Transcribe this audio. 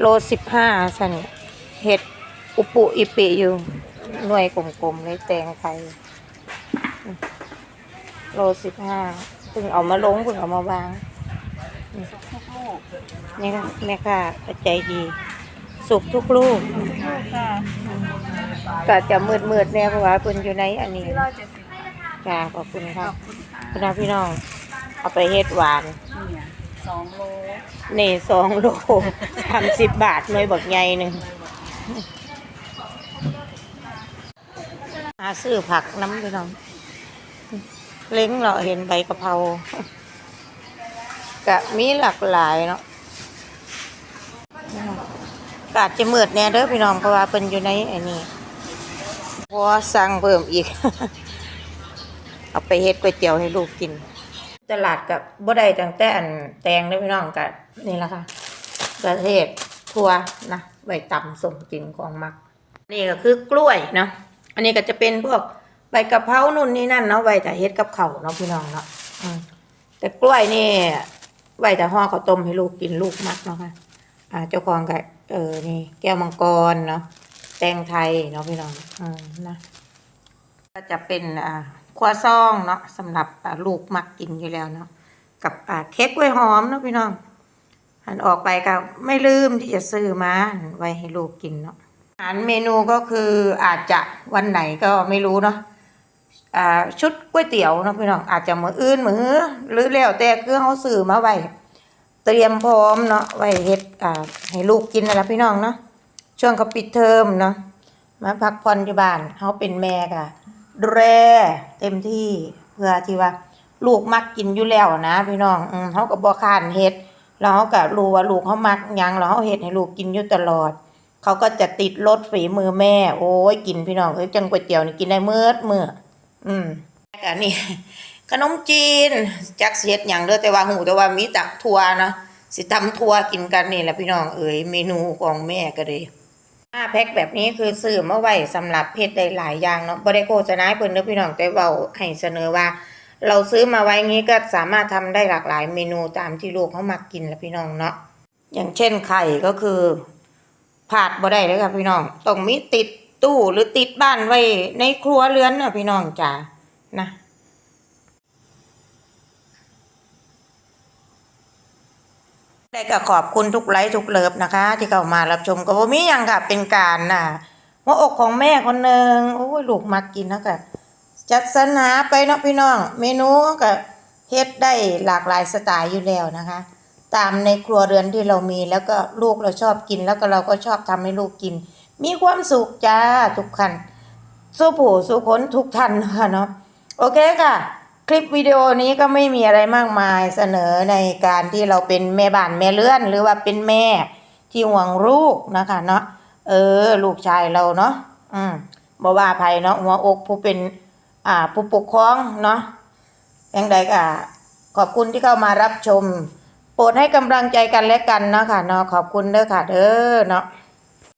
โลสิบห้าสันเห็ดอุปุอิปิอยู่ หน่วยกลมๆเลยแตงไทยโลสิบห้าเพิ่งเอามาลงเพิ่งเอามาวางทุกลูกนี่ค่ะแม่ค่ะใจดี สุกทุกลูกลูกค่ะก็จะมืดมืดๆแน่เพราะว่าเพิ่นอยู่ในอันนี้สี่ร้อยเจ็ดสิบค่ะขอบคุณขค่ะอบคุณค่ะพี่น้องพี่น้อง เอาไปเฮ็ดหวานเนี่ยสองโล นี่สองโลสามสิบบาทหน่วยบักใหญ่หนึ่งหาซื้อผักน้ำพี่น้องเล้งเราเห็นใบกะเพรากะมีหลากหลายเนาะกอาจจะมืดแน่เด้อพี่น้องเพราะว่าเป็นอยู่ในไอ้นี่พอสั่งเพิ่มอีก เอาไปเฮ็ดก๋วยเตี๋ยวให้ลูกกิน ตลาดกับบ่ได้ตั้งแต่อันแตงเด้พี่น้องกับนี่แหละค่ะกระเทศทั่วนะใบต่ำส่งกินของมัก นี่ก็คือกล้วยเนาะอันนี้ก็จะเป็นพวกใบกะเพรานู่นนี่นั่นเนาะใบแต่เฮ็ดกับเขาเนาะพี่น้องเนาะแต่กล้วยนี่ใบแต่ห่อข้าวต้มให้ลูกกินลูกมักเนาะค่ะอ่าเจ้าของก็เออนี่แก้วมังกรเนาะแตงไทยเนาะพี่น้องอืมนะก็จะเป็นอ่า ครัวซองเนาะสำหรับลูกมักกินอยู่แล้วเนาะกับเค้กกล้วยหอมเนาะพี่น้องหันออกไปก็ไม่ลืมที่จะซื้อมาไว้ให้ลูกกินเนาะอาหารเมนูก็คืออาจจะวันไหนก็ไม่รู้เนาะชุดก๋วยเตี๋ยวเนาะพี่น้องอาจจะมืออื่นมือหรือแล้วแต่คือเฮาซื้อมาไว้เตรียมพร้อมเนาะไว้เฮ็ดอ่าให้ลูกกินนะพี่น้องเนาะช่วงเขาปิดเทอมเนาะมาพักผ่อนที่บ้านเฮาเป็นแม่ก็ดู แลเต็มที่เพื่อที่ว่า ลูกมักกินอยู่แล้วนะพี่น้องอืมเขาก็บ่คานเฮ็ดแล้วเขาก็รู้ว่าลูกเขามักยังแล้วเขาเฮ็ดให้ลูกกินอยู่ตลอด เขาก็จะติดรสฝีมือแม่ โอ้ยกินพี่น้องเอ้ยจังก๋วยเตี๋ยวนี่กินได้เมื้อมื้ออืมแล้วก็นี่ขนมจีนจักสิเฮ็ดหยังเด้อแต่ว่าหูแต่ว่ามีตักถั่วนะสิตำถั่วกินกันนี่แหละพี่น้องเอ้ยเมนูของแม่ก็เลย ห้าแพ็คแบบนี้คือซื้อมาไว้สำหรับเพชรได้หลายอย่างเนาะบ่ได้โฆษณาให้เพิ่นเด้อพี่น้องแต่เว้าให้เสนอว่า เราซื้อมาไว้งี้ก็สามารถทำได้หลากหลายเมนูตามที่ลูกเขามักกินและพี่น้องเนาะอย่างเช่นไข่ก็คือผาดบ่ได้เลยค่ะพี่น้องต้องมีติดตู้หรือติดบ้านไว้ในครัวเรือนน่ะพี่น้องจ๋านะ ได้ก็ขอบคุณทุกไลค์ทุกเลิฟนะคะ ที่เข้ามารับชมก็บ่มีหยังค่ะ เป็นการน่ะหัวอกของแม่คนหนึ่งโอ้ยลูกมักกินนะก็จัดสรรหาไปเนาะพี่น้อง เมนูก็เฮ็ดได้หลากหลายสไตล์อยู่แล้วนะคะ ตามในครัวเรือนที่เรามีแล้วก็ลูกเราชอบกิน แล้วก็เราก็ชอบทำให้ลูกกิน มีความสุขจ้าทุกคันสู้ผู้สู้คนทุกท่านนะคะเนาะโอเคค่ะ คลิปวิดีโอนี้ก็ไม่มีอะไรมากมายเสนอในการที่เราเป็นแม่บ้านแม่เลื่อน หรือว่าเป็นแม่ที่ห่วงลูกนะคะเนาะเออ ลูกชายเราเนาะอืมบ่ว่าภัยเนาะหัวอกผู้เป็น อ่า ผู้ปกครองเนาะอย่างใดก็ขอบคุณที่เข้ามารับชม โปรดให้กำลังใจกันและกันเนาะค่ะเนาะขอบคุณเด้อค่ะเด้อเนาะ